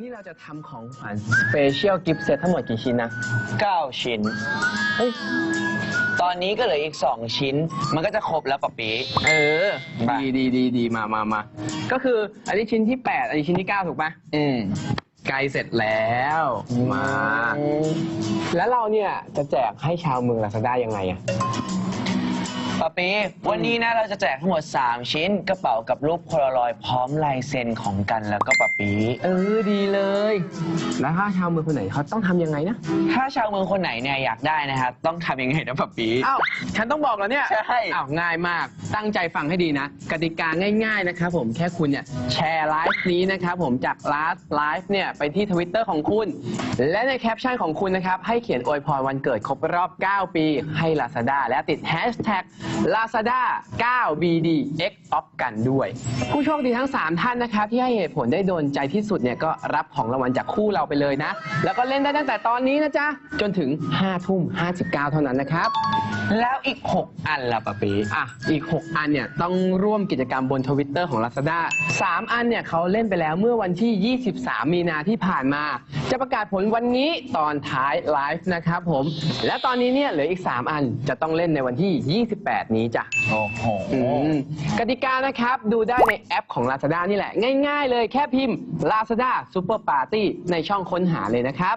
นี่เราจะทำของขวัญ Special Gift Set ทั้งหมดกี่ชิ้นนะ 9 ชิ้น เฮ้ย ตอนนี้ก็เหลืออีก 2 ชิ้น มันก็จะครบแล้วปะปีเออ ไปดีดีดีดีมามามาก็คืออันนี้ชิ้นที่ 8 อันนี้ชิ้นที่ 9 ถูกปะอืมไกลเสร็จแล้วมา แล้วเราเนี่ยจะแจกให้ชาวเมืองลาซาด้ายังไงอะ ปะปีวันนี้นะเราจะแจกทั้งหมด 3 ชิ้นกระเป๋ากับรูปโพลารอยด์พร้อมลายเซ็นของกันแล้วก็ปะปีเออดีเลย แล้วถ้าชาวเมืองคนไหนเขาต้องทำยังไงนะ ถ้าชาวเมืองคนไหนเนี่ยอยากได้นะครับ ต้องทำยังไงนะปะปี อ้าว ฉันต้องบอกแล้วเนี่ยใช่ อ้าว ง่ายมาก ตั้งใจฟังให้ดีนะ กติกาง่ายๆนะครับผม แค่คุณเนี่ยแชร์ไลฟ์นี้นะครับผมจาก last live เนี่ยไปที่ทวิตเตอร์ของคุณ และในแคปชั่นของคุณนะครับ ให้เขียนอวยพรวันเกิดครบรอบ 9 ปีให้ Lazada และติด hashtag Lazada 9BD X off กันด้วย ผู้โชคดีทั้ง 3 ท่านนะครับ ที่ให้เหตุผลได้โดนใจที่สุดเนี่ยก็รับของรางวัลจากคู่เราไปเลยนะ แล้วก็เล่นได้ตั้งแต่ตอนนี้นะจ๊ะ จนถึง 5 ทุ่ม 59 เท่านั้นนะครับ แล้วอีก 6 อันละปะปีอะอีก 6 อันเนี่ยต้องร่วมกิจกรรมบนทวิตเตอร์ของ Lazada 3 อันเนี่ยเขาเล่นไปแล้วเมื่อวันที่ 23 มีนาที่ผ่านมา จะประกาศผลวันนี้ตอนท้ายไลฟ์นะครับผมและตอนนี้เนี่ยเหลืออีก 3 อันจะต้องเล่นในวันที่ 28นี้จ้ะ โอ้โห อืมกติกานะครับ ดูได้ในแอปของ Lazada นี่แหละ ง่ายๆเลยแค่พิมพ์ Lazada Super Party ในช่องค้นหาเลยนะครับ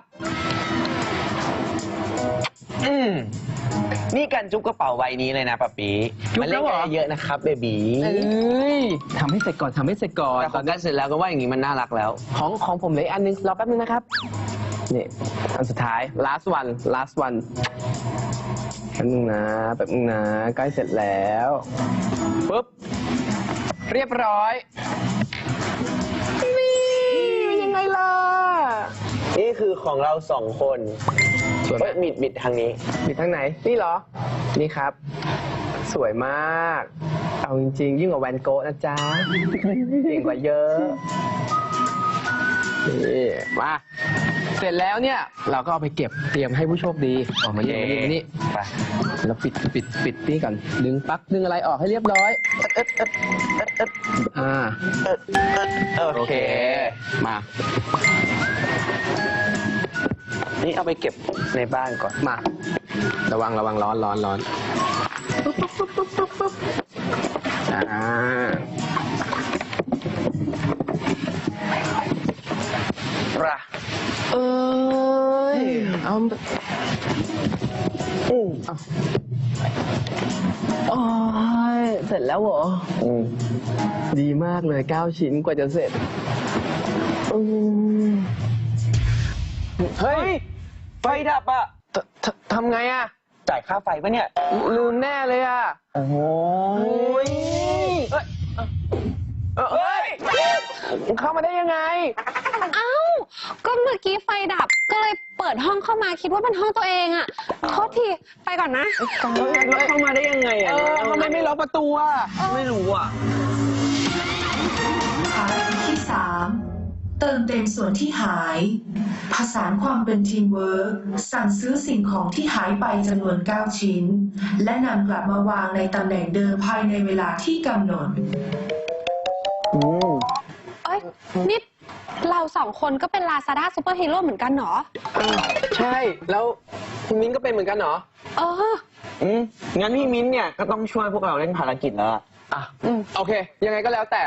อืมนี่กันจุ๊บกระเป๋าใบนี้เลยนะปะปีจุ๊บมาเล่นแล้วเหรกัอนเยอะนะครับเบบีเอ้ยทำให้เสร็จก่อนทำให้เสร็จก่อนแต่ของกันเสร็จแล้วก็ว่าอย่างนี้มันน่ารักแล้ว ของของผมเหลยอันนึงรอแป๊บนึงนะครับ นี่อันสุดท้าย last one last one แป๊บนึงนะแป๊บนึงนะใกล้เสร็จแล้วปุ๊บเรียบร้อย นี่เป็นยังไงล่ะ นี่คือของเราสองคนสวยไหมเฮ้ยบิดบิดทางนี้ มีทางไหน นี่เหรอ นี่ครับ สวยมาก เอาจริงๆ ยิ่งกว่าแวนโกะนะจ๊ะเก่งกว่าเยอะ นี่ มาเส ร็จแล้วเนี่ยเราก็เอาไปเก็บเตรียมให้ผู้โชคดีออกมานี่มานี่มานี่ไปแล้วปิดปิดปิดนี่ก่อนดึงปลั๊กดึงอะไรออกให้เรียบร้อยเอิดเอิดเอิดเอิดอ่าโอเค มา นี่เอาไปเก็บในบ้านก่อน มา ระวังระวังร้อนร้อนร้อนปุ๊บปุ๊บปุ๊บปุ๊บปุ๊บอ่า ปะ เอ้ยเอาอืมเอาโอ้ยเสร็จแล้วเหรอ อืมดีมากเลย9ชิ้นกว่าจะเสร็จอืมเฮ้ย ไฟดับอะทททำไงอะ จ่ายค่าไฟปะเนี่ย ลืมแน่เลยอะ โอ้โหยเอ้ยเอ้ยเอ้ย เข้ามาได้ยังไงเอ้า ก็เมื่อกี้ไฟดับ ก็เลยเปิดห้องเข้ามาคิดว่าเป็นห้องตัวเองอะโทษที ไปก่อนนะเอ้ยแล้วเข้ามาได้ยังไงอะทำไมไม่ล็อกประตูอะ ไม่รู้อะภารกิจที่3เติมเต็มส่วนที่หาย ผสานความเป็นทีมเวิร์กสั่งซื้อสิ่งของที่หายไปจำนวน 9 ชิ้น และนำกลับมาวางในตำแหน่งเดิมภายในเวลาที่กำหนดอืมเอ้ยนี่เรา สองคนก็เป็นลาซาด้าซูเปอร์ฮีโร่เหมือนกันเหรอใช่ แล้วคุณมิ้นก็เป็นเหมือนกันเหรอ เออ อืมงั้นพี่มิ้นเนี่ยก็ต้องช่วยพวกเราเล่นภารกิจแล้วอะอะโอเค ยังไงก็แล้วแต่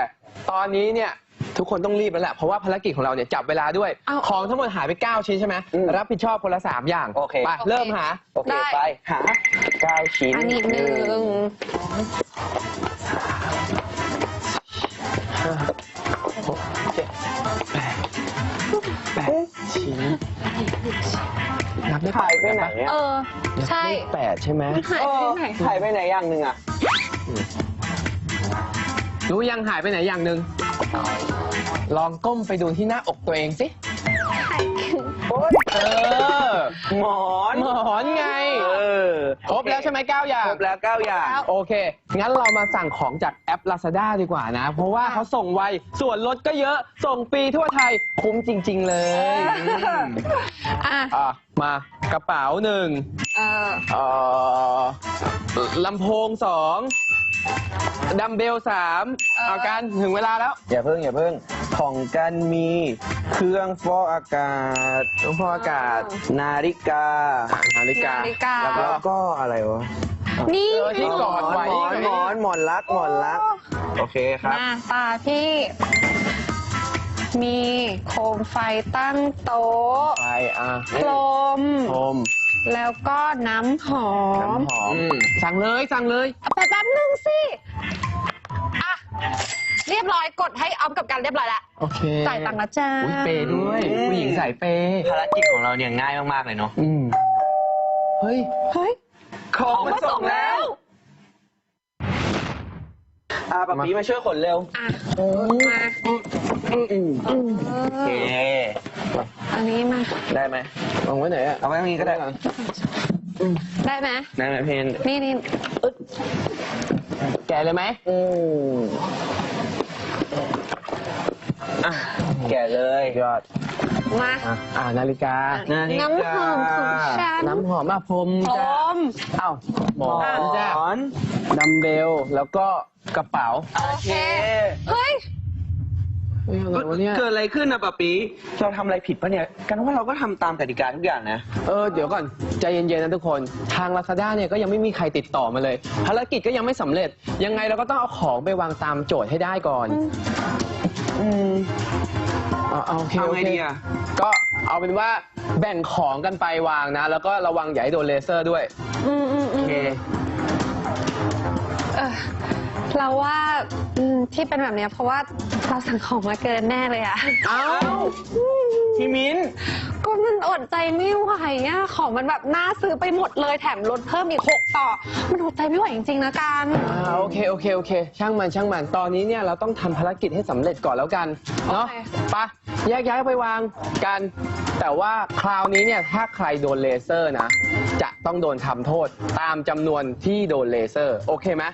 ตอนนี้เนี่ย ทุกคนต้องรีบแล้วแหละ เพราะว่าภารกิจของเราเนี่ยจับเวลาด้วย เอาของทั้งหมดหายไป 9 ชิ้นใช่ไหมรับผิดชอบคนละ 3 อย่างโอเค ไปเริ่มหา โอเคได้ ไปหาเก้าชิ้นอันนี้หนึ่ง ชิ้นนับได้หายไปไหนเออะอใช่แปดใช่ไหมหายเอไปอไหนหายไปไหนอย่างหนึ่งอะรู้ยังหายไปไหนอย่างหนึ่งลองก้มไปดูที่หน้าอกตัวเองสิ โอ๊ยเออ หมอน หมอนไงเออ ครบแล้วใช่ไหมเก้าอย่าง ครบแล้วเก้าอย่าง โอเค งั้นเรามาสั่งของจากแอป Lazada ดีกว่านะ เพราะว่าเขาส่งไว ส่วนลดก็เยอะ ส่งฟรีทั่วไทย คุ้มจริง ๆ เลยอืมอะอะมากระเป๋าหนึ่งเออเอ่อลำโพงสอง ดัมเบลสามเอากันถึงเวลาแล้ว อย่าเพิ่งอย่าเพิ่งของกันมีเครื่องฟอกอากาศต้องพออากาศ นาฬิกา นาฬิกา นาฬิกา แล้วก็อะไรวะนี่เออที่กอดไว้หมอนหมอนหมอนรักหมอนรัก โอเคครับ มาตาพี่ มีโคมไฟตั้งโต๊ะไปอะกลม ชม แล้วก็น้ำหอมน้ำหอมสั่งเลยสั่งเลยเอาไปแป๊บนึงสิอะเรียบร้อยกดให้ออมกับกันเรียบร้อยละโอเคจ่ายตังค์แล้วจ้าอุ๊ยเปย์ด้วยผู้หญิงใส่เปย์ภารกิจของเราเนี่ยง่ายมากๆเลยเนาะอืมเฮ้ยเฮ้ยของมาส่งแล้วอ่าปะปีมาช่วยขนเร็วอะมาอืมอืมเอโอเค ออันนี้มา ได้ไหมวางไว้ไหนอะเอาไว้ตรงนี้ก็ได้ได้ไหมได้ไหมเพนนี่นี่แกะเลยไหมอืมอะแกะเลยยอดมา อะอ่านาฬิกานาฬิกาน้ำหอมของฉันน้ำหอมมาพรมพร้จ้าอมเอ้าหมอหมนจ้าอนดัมเบลแล้วก็กระเป๋าโอเค เฮ้ย เฮ้ยอะไรวะเนี่ย เกิดอะไรขึ้นนะปะปีเราทำอะไรผิดปะเนี่ย กันว่าเราก็ทำตามกติกาทุกอย่างนะ เออเดี๋ยวก่อนใจเย็นๆนะทุกคน ทาง Lazada เนี่ยก็ยังไม่มีใครติดต่อมาเลย ภารกิจก็ยังไม่สำเร็จ ยังไงเราก็ต้องเอาของไปวางตามโจทย์ให้ได้ก่อน อืมเอาเอาโอเคเอาโอไงเคดีอะก็เอาเป็นว่าแบ่งของกันไปวางนะ แล้วก็ระวังอย่าให้โดนเลเซอร์ด้วย อืมอืมอืโอมเคเออเราว่าอืมที่เป็นแบบเนี้ยเพราะว่า เราสั่งของมาเกินแน่เลยอะเอ้าพี่มิ้น ก็มันอดใจไม่ไหวอะของมันแบบน่าซื้อไปหมดเลยแถมลดเพิ่มอีกหกต่อ มันอดใจไม่ไหวจริงๆนะการอ่าโอเคโอเคโอเค ช่างมันช่างมันตอนนี้เนี่ยเราต้องทำภารกิจให้สำเร็จก่อนแล้วกันเนาะโอเคไปะแยกย้ายไปวางกัน แต่ว่าคราวนี้เนี่ยถ้าใครโดนเลเซอร์นะ จะต้องโดนทำโทษตามจำนวนที่โดนเลเซอร์ โอเคไหม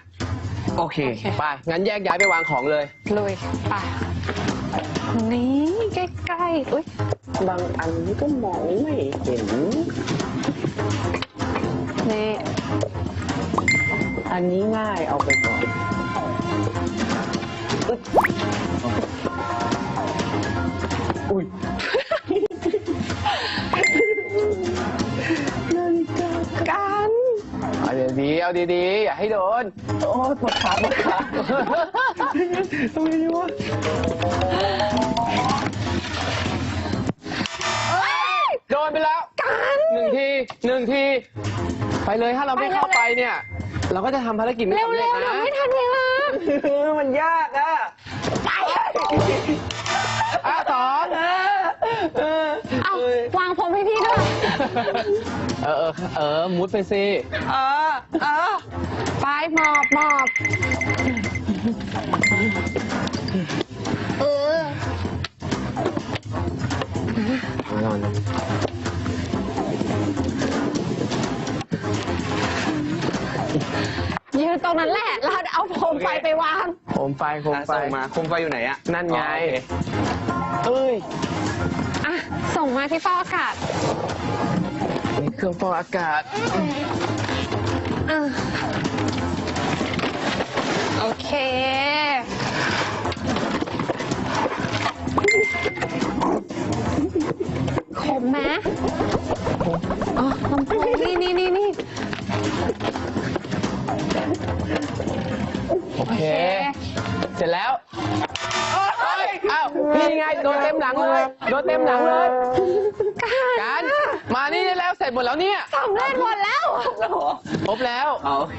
โอเค ไป งั้นแยกย้ายไปวางของเลย ลุยไปนี่ใกล้ๆอุ้ยบางอันก็มองไม่เห็น นี่ อันนี้ง่ายเอาไปก่อน เอาดีๆ อย่าให้โดน โอ้ปวดขาปวดขาทำไมดีวะโดนไปแล้วกันหนึ่งทีหนึ่งที ไปเลยถ้าเราไม่เข้าไปเนี่ย เราก็จะทำภารกิจไม่เร็สำเร็จวๆนะเราไม่ทันเวลามันยากอะไปอะสองเอาวางผมให้พี่ด้วย เออเออ เออ มุดไปสิ เออ เออ ไปหมอบหมอบเออนอนยืนตรงนั้นแหละ แล้วเอาผมไฟไปวาง โคมไฟ โคมอะไฟ ส่งมาโคมไฟอยู่ไหนอะนั่นไงอ๋อโอเคเอ้ย อะ ส่งมาที่ฟอกอากาศนี่เครื่องฟอกอากาศ อะโอเค ขมไหมอ๋อลำโพงนี่นี่นี่นี่โอเค เสร็จแล้วเอ้ยอ้าวนี่ ไงโดนเต็มหลังเลยโดนเต็มหลังเลยการมานี่ได้แล้วเสร็จหมดแล้วเนี่ยสำเร็จหมดแล้วครบแล้วอ๋อโอเค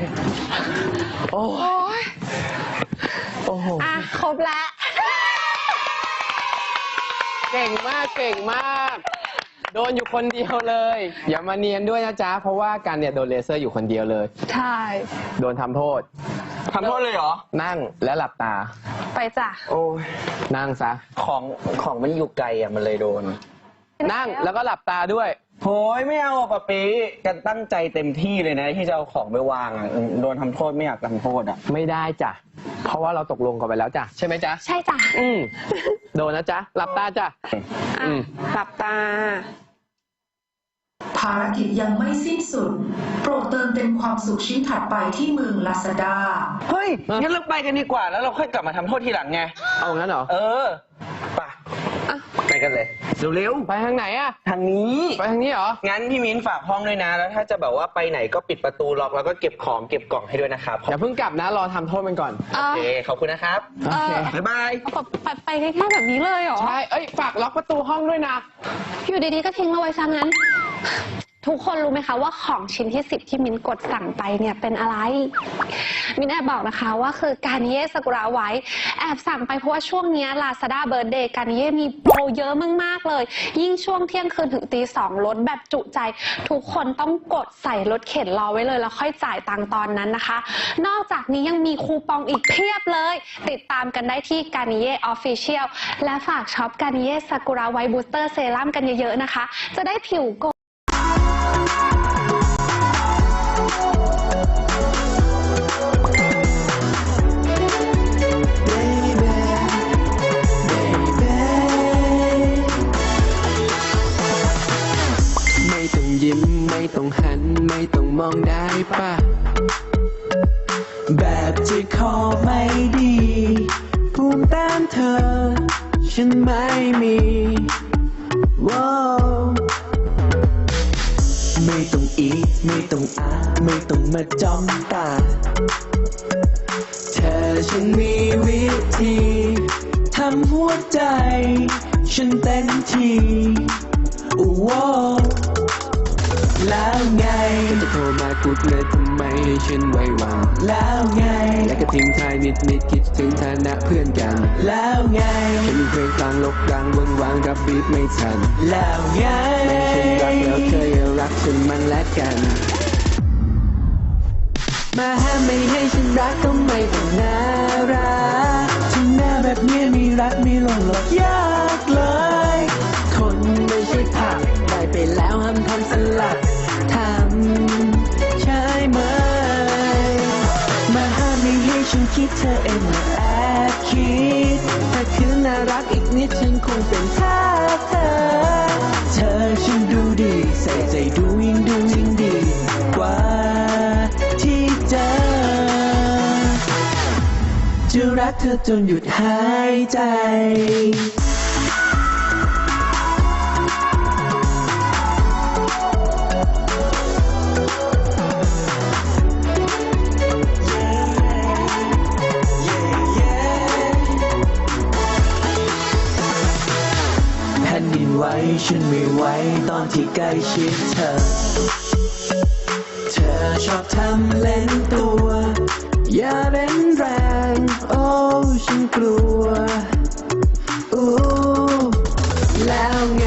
โอ้โอ้ยโอ้โหอะครบแล้วเก่งมากเก่งมาก โดนอยู่คนเดียวเลย อย่ามาเนียนด้วยนะจ๊ะ เพราะว่าการเนี่ยโดนเลเซอร์อยู่คนเดียวเลย ใช่ โดนทำโทษ ทำโทษเลยเหรอ นั่งและหลับตา ไปจ้ะโอ้ยนั่งซะ ของของมันอยู่ไกลอะมันเลยโดน นั่งแล้วก็หลับตาด้วยโหยไม่เอาอะปะปีกันตั้งใจเต็มที่เลยนะ ที่จะเอาของไปวางอะอืมโดนทำโทษไม่อยากทำโทษอะไม่ได้จ้ะ เพราะว่าเราตกลงกันไปแล้วจ้ะ ใช่ไหมจ๊ะ ใช่จ้ะอืมโดนนะจ๊ะ หลับตาจ้ะ อะอืม หลับตา ภารกิจยังไม่สิ้นสุด โปรดเติมเต็มความสุขชิ้นถัดไปที่เมืองลาซาด้าเฮ้ย งั้นเราไปกันดีกว่า แล้วเราค่อยกลับมาทำโทษทีหลังไง เอางั้นเหรอ เออ ไปไปกันเลย เร็วไปทางไหนอะๆ ทางนี้ ไปทางนี้เหรอ งั้นพี่มิ้นฝากห้องด้วยนะ แล้วถ้าจะแบบว่าไปไหนก็ปิดประตูล็อกแล้วก็เก็บของเก็บกล่องให้ด้วยนะครับ อย่าเพิ่งกลับนะ รอทำโทษมันก่อนเอโออเค ขอบคุณนะครับ โอเค บ๊ายบาย เอาไปไปไปแค่แบบนี้เลยเหรอ ใช่ เอ้ย ฝากล็อกประตูห้องด้วยนะ อยู่ดีๆ ก็ทิ้งเราไว้ซะงั้น ทุกคนรู้ไหมคะว่าของชิ้นที่ 10 ที่มินกดสั่งไปเนี่ยเป็นอะไร มินแอบบอกนะคะว่าคือการเย่สกุระไว้ แอบสั่งไปเพราะว่าช่วงนี้ลาซาด้าเบิร์ดเดย์การเย่มีโปรเยอะมากๆเลย ยิ่งช่วงเที่ยงคืนถึงตีสองลดแบบจุใจ ทุกคนต้องกดใส่รถเข็นรอไว้เลย แล้วค่อยจ่ายตังตอนนั้นนะคะ นอกจากนี้ยังมีคูปองอีกเพียบเลย ติดตามกันได้ที่การเย่ออฟฟิเชียลและฝากช็อปการเย่สกุระไว้บูสเตอร์เซรั่มกันเยอะๆนะคะ จะได้ผิวโก ไม่ต้องหันไม่ต้องมองได้ป่ะแบบที่คอไม่ดีภูมิต้านเธอ ฉันไม่มีว้าวไม่ต้องอีไม่ต้องอาไม่ต้องมาจ้องตา เธอฉันมีวิธีทำหัวใจ ฉันเต็มที่ว้ แล้วไงจะโทรมากุดเลยทำไมให้ฉันไว้วันแล้วไง และก็ทิ้งท้ายนิดนิดๆคิดถึงฐานะเพื่อนกัน แล้วไงฉันมีเพลงกลางลบกลางวงวางรับบีทไม่ทัน แล้วไงแม้ฉันรักแล้วเธออย่ารักฉันมันและกัน มาห้ามไม่ให้ฉันรักก็ไม่ต้องน่ารักที่หน้าแบบเนี้ยมีรักมีหลงหลอกยากเลย คิดเธอเองมาแอบคิดถ้าคืนน่ารักอีกนิดฉันคงเป็นทาสเธอ เธอฉันดูดีใส่ใจดูยิ่งดูยิ่งดีกว่าที่เจอจะรักเธอจนหยุดหายใจ ที่ใกล้ชิดเธอ เธอชอบทำเล่นตัว อย่าเล่นแรง โอ้ฉันกลัวอู้แล้วไง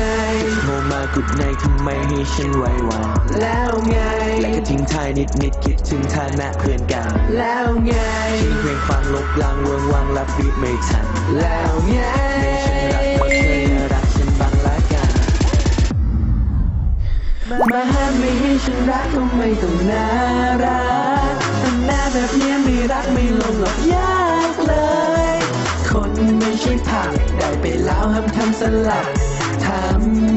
โทรมากุดในทำไมให้ฉันไหวหวันแล้วไง และก็ทิ้งท้ายนิดนิดๆคิดถึงฐานะเพื่อนกันแล้วไงทิ้งเพลงฟังลบลางเวิงวางรับบีทไม่ทันแล้วไงไม่ฉันรัก มาห้ามไม่ให้ฉันรักก็ไม่ต้องน่ารักแต่หน้าแบบนี้ไม่รักไม่ลงหรอกยากเลย คนไม่ใช่ผักได้ไปแล้วห้ามทำสลัดท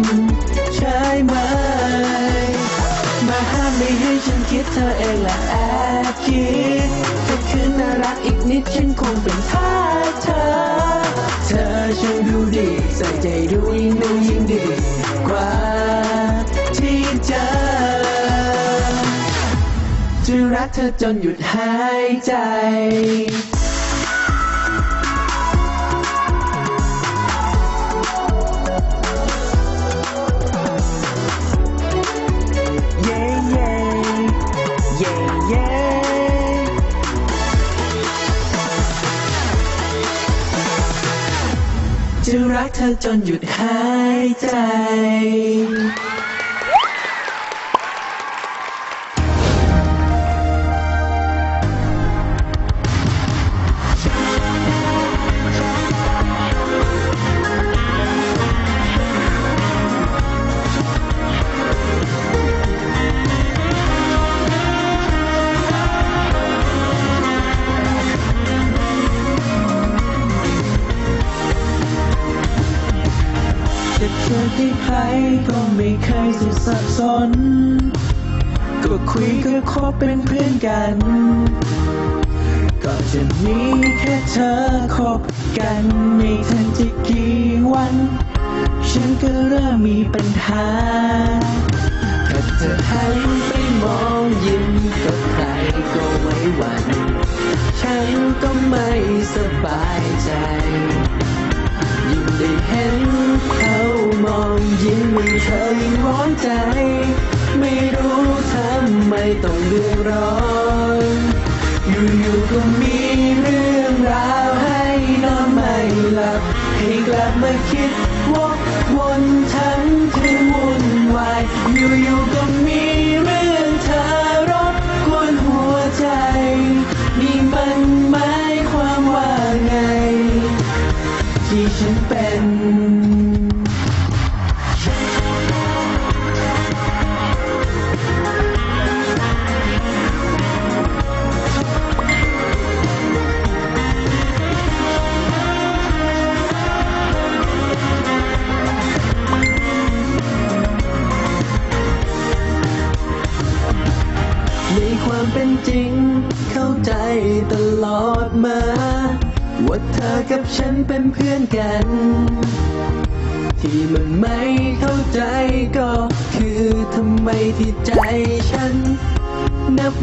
ำใช่ไหม มาห้ามไม่ให้ฉันคิดเธอเองแหละแอบคิดถ้าคืนน่ารักอีกนิดฉันคงเป็นทาสเธอ เธอช่างดูดีใส่ใจดูยิ่งดูยิ่งดีกว่า รักเธอจนหยุดหายใจจะรักเธอจนหยุดหายใจ สับสน ก็คุยก็คบเป็นเพื่อนกัน ก็จะมีแค่เธอคบกันไม่ทันจะกี่วัน ฉันก็เริ่มมีปัญหาถ้าเธอหันไปมองยิ้มกับใครก็ไม่หวั่นฉันก็ไม่สบายใจยิ่งได้เห็น ยิ้มมันเธอยิ่งร้อนใจ ไม่รู้ทำไมต้องเดือดร้อนอยู่ๆก็มีเรื่องราวให้นอนไม่หลับให้กลับมาคิดวกวนทั้งคืนวุ่นวายอยู่ๆก็มี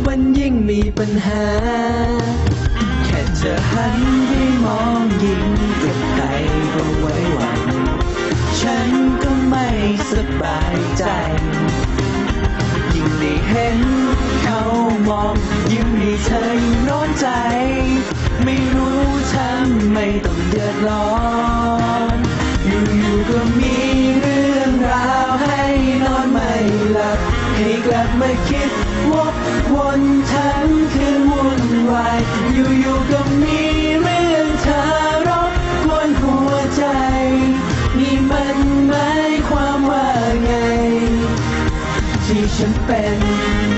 วันยิ่งมีปัญหา แค่เธอหันไปมองยิ้มกับใครก็ไว้หวัน ฉันก็ไม่สบายใจ ยิ่งได้เห็นเขามองยิ้มให้เธอยิ่งร้อนใจ ไม่รู้ทำไม่ต้องเดือดร้อนอยู่ๆก็มีเรื่องราวให้นอนไม่หลับให้กลับมาคิด วนทั้งคืนวุ่นวายอยู่ๆก็มีเรื่องเธอรบกวนหัวใจ นี่มันหมายความว่าไง ที่ฉันเป็น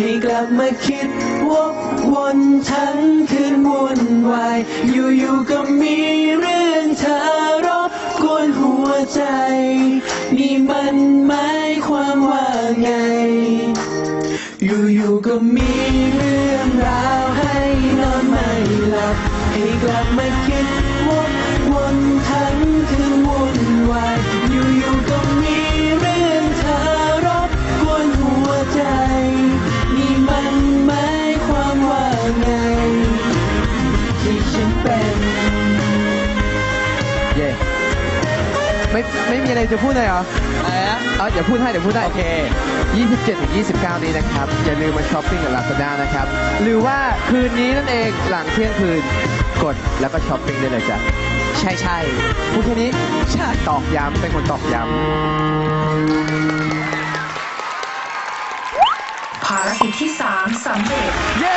ให้กลับมาคิดวกวนทั้งคืนวุ่นวาย อยู่ๆก็มีเรื่องเธอรบกวนหัวใจ นี่มันหมายความว่าไง อยู่ๆก็มีเรื่องราวให้นอนไม่หลับ ให้กลับมาคิด ไม่ไม่มีอะไรจะพูดเลยเหรออะไรนะเออเดี๋ยวพูดให้เดี๋ยวพูดให้โอเค 27ถึง29 นี้นะครับ อย่าลืมมาช้อปปิ้งกับ Lazada นะครับ หรือว่าคืนนี้นั่นเองหลังเที่ยงคืนกดแล้วก็ช้อปปิ้งได้เลยจ้ะใช่ใช่พูดแค่นี้ใช่ตอกย้ำเป็นคนตอกย้ภารกิจที่ 3สำเร็จำเย้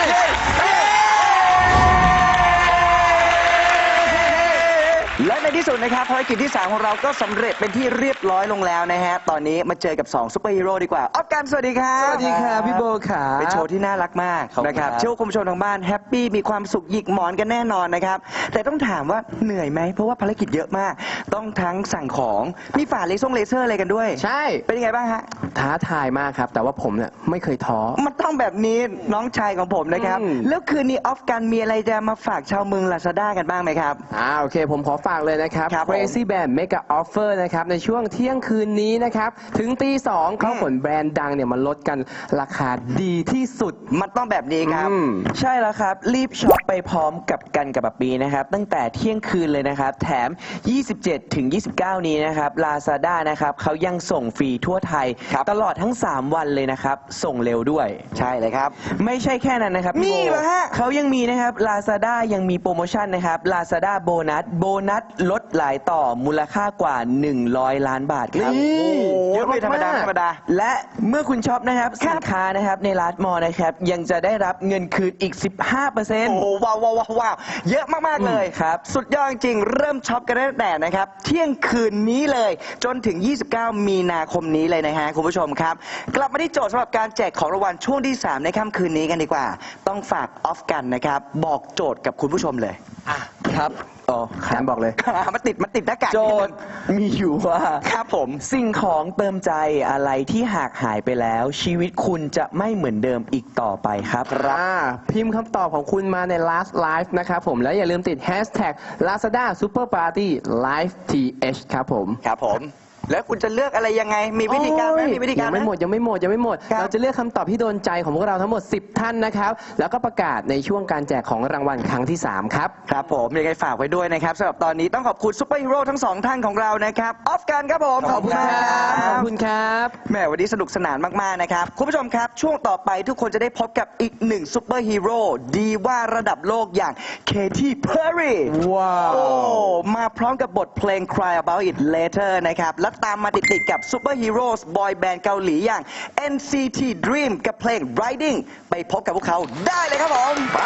ในที่สุดนะครับภารกิจที่ 3 ของเราก็สำเร็จเป็นที่เรียบร้อยลงแล้วนะฮะ ตอนนี้มาเจอกับ 2 ซุปเปอร์ฮีโร่ดีกว่า ออฟกันสวัสดีครับสวัสดีค่ะพี่โบขาเป็นโชว์ที่น่ารักมากขอบคุณนะครับครับ เชื่อว่าคุณผู้ชมทางบ้านแฮปปี้มีความสุขหยิกหมอนกันแน่นอนนะครับ แต่ต้องถามว่าเหนื่อยไหม เพราะว่าภารกิจเยอะมาก ต้องทั้งสั่งของมีฝ่าเลเซอร์เลเซอร์อะไรกันด้วย ใช่ เป็นยังไงบ้างฮะ ท้าทายมากครับ แต่ว่าผมเนี่ยไม่เคยท้อ มันต้องแบบนี้น้องชายของผมนะครับ อืม แล้วคืนนี้ออฟกันมีอะไรจะมาฝากชาวเมืองลาซาด้ากันบ้างไหมครับ อ่าโอเค ผมขอฝากเลยนะครับ ครับผม Crazy Band Mega Offer นะครับในช่วงเที่ยงคืนนี้นะครับ ถึงตีสองเขาขนแบรนด์ดังเนี่ยมาลดกันราคาดีที่สุด มันต้องแบบนี้ครับ อืม ใช่แล้วครับ รีบช็อปไปพร้อมกับกันกับปับปีนะครับ ตั้งแต่เที่ยงคืนเลยนะครับ แถม 27 ถึง 29 นี้นะครับ Lazada นะครับเขายังส่งฟรีทั่วไทย ครับ ตลอดทั้ง 3 วันเลยนะครับ ส่งเร็วด้วย ใช่เลยครับ ไม่ใช่แค่นั้นนะครับพี่มีโบเหรอฮะ เขายังมีนะครับ Lazada ยังมีโปรโมชั่นนะครับ Lazada โบนัสโบนัสลดหลายต่อมูลค่ากว่า 100 ล้านบาทครับ นี่เยอะไม่ธรรมดาธรรมดา และเมื่อคุณช็อปนะครับ สินค้านะครับในร้านมอนะครับ ยังจะได้รับเงินคืนอีก 15%โอ้โหว้าวว้าวว้าวว้าวเยอะมาก ๆ เลยครับ สุดยอดจริงๆเริ่มช็อปกันได้ตั้งแต่นะครับ เที่ยงคืนนี้เลย จนถึง 29 มีนาคมนี้เลยนะฮะคุณผู้ชมครับ กลับมาที่โจทย์สำหรับการแจกของรางวัลช่วงที่ 3 ในค่ำคืนนี้กันดีกว่า ต้องฝากออฟกันนะครับ บอกโจทย์กับคุณผู้ชมเลย อะ ครับ อ๋อแคมบอกเลย มันติดมันติดหน้ากากโจนิดนึทงย์มีอยู่ว่า ครับผม สิ่งของเติมใจอะไรที่หากหายไปแล้ว ชีวิตคุณจะไม่เหมือนเดิมอีกต่อไปครับ อ่าพิมพ์คำตอบของคุณมาใน last live นะครับผม แล้วอย่าลืมติด hashtag lazada super party live th ครับผม ครับผม แล้วคุณจะเลือกอะไรยังไง มีวิธีการไหมโอ้ยมีวิธีการยังไหม ไม่หมดยังไม่หมดยังไม่หมด ครับ เราจะเลือกคำตอบที่โดนใจของพวกเราทั้งหมด 10 ท่านนะครับ แล้วก็ประกาศในช่วงการแจกของรางวัลครั้งที่ 3 ครับ ครับผมยังไงฝากไว้ด้วยนะครับสำหรับตอนนี้ต้องขอบคุณซุปเปอร์ฮีโร่ทั้งสองท่านของเรานะครับออฟกันครับผมขอบคุณครับขอบคุณครับ แหมวันนี้สนุกสนานมากๆนะครับ คุณผู้ชมครับ ช่วงต่อไปทุกคนจะได้พบกับอีกหนึ่งซุปเปอร์ฮีโร่ดีว่าระดับโลกอย่างเคที่เพอร์รี่ว้าว โอ้ มาพร้อมกับบทเพลง Cry About It Later นะครับและตามมาติดๆกับซูเปอร์ฮีโร่บอยแบนด์เกาหลีอย่าง NCT Dream กับเพลง Riding ไปพบกับพวกเขาได้เลยครับผมไป